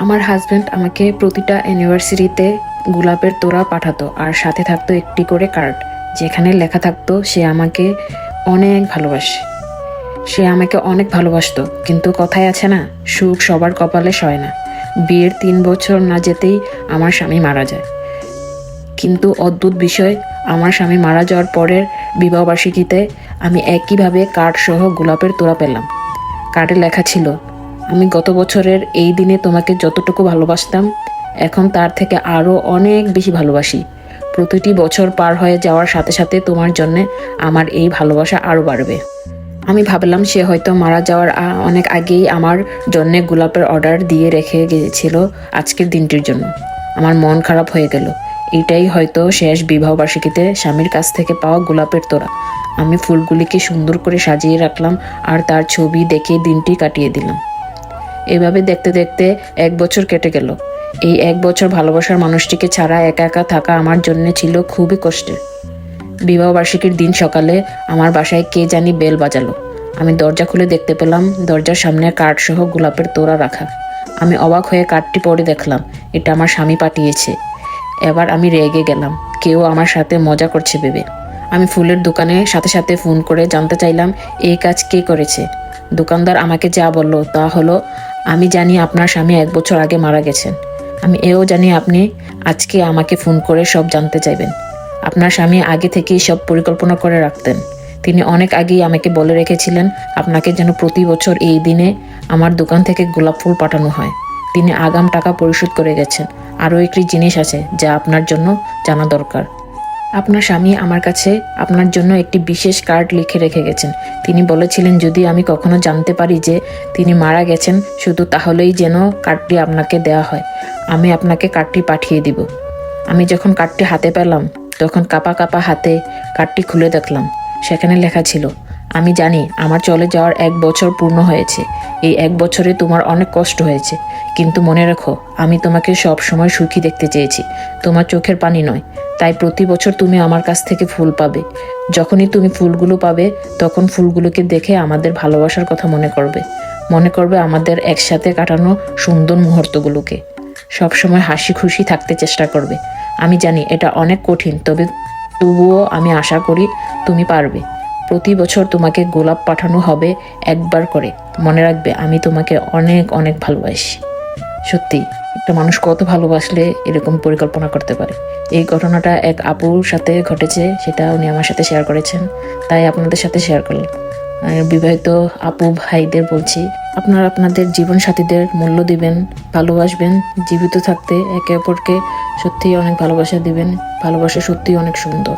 আমার হাজব্যান্ড আমাকে প্রতিটা অ্যানিভার্সারিতে গোলাপের তোড়া পাঠাতো আর সাথে থাকতো একটি করে কার্ড যেখানে লেখা থাকতো, সে আমাকে অনেক ভালোবাসে। সে আমাকে অনেক ভালোবাসতো, কিন্তু কথায় আছে না, সুখ সবার কপালে সয় না। বিয়ের তিন বছর না যেতেই আমার স্বামী মারা যায়। কিন্তু অদ্ভুত বিষয়, আমার স্বামী মারা যাওয়ার পরের বিবাহবার্ষিকীতে আমি একইভাবে কার্ড সহ গোলাপের তোড়া পেলাম। কার্ডে লেখা ছিল আমি গত বছরের এই দিনে তোমাকে যতটুকু ভালোবাসতাম, এখন তার থেকে আরও অনেক বেশি ভালোবাসি। প্রতিটি বছর পার হয়ে যাওয়ার সাথে সাথে তোমার জন্যে আমার এই ভালোবাসা আরও বাড়বে। আমি ভাবলাম সে হয়তো মারা যাওয়ার অনেক আগেই আমার জন্যে গোলাপের অর্ডার দিয়ে রেখে গিয়েছিল আজকের দিনটির জন্য। আমার মন খারাপ হয়ে গেল। এটাই হয়তো শেষ বিবাহবার্ষিকীতে স্বামীর কাছ থেকে পাওয়া গোলাপের তোড়া। আমি ফুলগুলিকে সুন্দর করে সাজিয়ে রাখলাম আর তার ছবি দেখে দিনটি কাটিয়ে দিলাম। এভাবে দেখতে দেখতে এক বছর কেটে গেল। এই এক বছর ভালোবাসার মানুষটিকে ছাড়া একা একা থাকা আমার জন্য ছিল খুবই কষ্টের। বিবাহবার্ষিকীর দিন সকালে আমার বাসায় কে জানি বেল বাজালো। আমি দরজা খুলে দেখতে পেলাম দরজার সামনে কার্ড সহ গোলাপের তোড়া রাখা। আমি অবাক হয়ে কার্ডটি পড়ে দেখলাম, এটা আমার স্বামী পাঠিয়েছে। এবার আমি রেগে গেলাম, কেউ আমার সাথে মজা করছে ভেবে। আমি ফুলের দোকানে সাথে সাথে ফোন করে জানতে চাইলাম, এই কাজ কে করেছে? দোকানদার আমাকে যা বলল তা হলো আমি জানি আপনার স্বামী এক বছর আগে মারা গেছেন। আমি এও জানি আপনি আজকে আমাকে ফোন করে সব জানতে চাইবেন। আপনার স্বামী আগে থেকেই সব পরিকল্পনা করে রাখতেন। তিনি অনেক আগেই আমাকে বলে রেখেছিলেন, আপনাকে যেন প্রতি বছর এই দিনে আমার দোকান থেকে গোলাপ ফুল পাঠানো হয়। তিনি আগাম টাকা পরিশোধ করে গেছেন। আরও একটি জিনিস আছে, যা আপনার জন্য জানা দরকার। আপনার স্বামী আমার কাছে আপনার জন্য একটি বিশেষ কার্ড লিখে রেখে গেছেন। তিনি বলেছিলেন, যদি আমি কখনো জানতে পারি যে তিনি মারা গেছেন, শুধু তাহলেই যেন কার্ডটি আপনাকে দেওয়া হয়। আমি আপনাকে কার্ডটি পাঠিয়ে দিব। আমি যখন কার্ডটি হাতে পেলাম, তখন কাপা কাপা হাতে কার্ডটি খুলে দেখলাম। সেখানে লেখা ছিল, আমি জানি আমার চলে যাওয়ার এক বছর পূর্ণ হয়েছে। এই এক বছরে তোমার অনেক কষ্ট হয়েছে। কিন্তু মনে রেখো, আমি তোমাকে সব সময় সুখী দেখতে চেয়েছি। তোমার চোখের পানি নয়। তাই প্রতি বছর তুমি আমার কাছ থেকে ফুল পাবে। যখনই তুমি ফুলগুলো পাবে, তখন ফুলগুলোকে দেখে আমাদের ভালোবাসার কথা মনে করবে। মনে করবে আমাদের একসাথে কাটানো সুন্দর মুহূর্তগুলোকে। সবসময় হাসি খুশি থাকতে চেষ্টা করবে। আমি জানি এটা অনেক কঠিন, তবে তবুও আমি আশা করি তুমি পারবে। প্রতি বছর তোমাকে গোলাপ পাঠানো হবে একবার করে। মনে রাখবে, আমি তোমাকে অনেক অনেক ভালোবাসি। সত্যি, একটা মানুষ কত ভালোবাসলে এরকম পরিকল্পনা করতে পারে। এই ঘটনাটা এক আপুর সাথে ঘটেছে, সেটা উনি আমার সাথে শেয়ার করেছেন, তাই আপনাদের সাথে শেয়ার করলাম। বিবাহিত আপু ভাইদের বলছি, আপনারা আপনাদের জীবন সাথীদের মূল্য দিবেন, ভালোবাসবেন, জীবিত থাকতে একে অপরকে সত্যিই অনেক ভালোবাসা দিবেন, ভালোবাসা সত্যিই অনেক সুন্দর।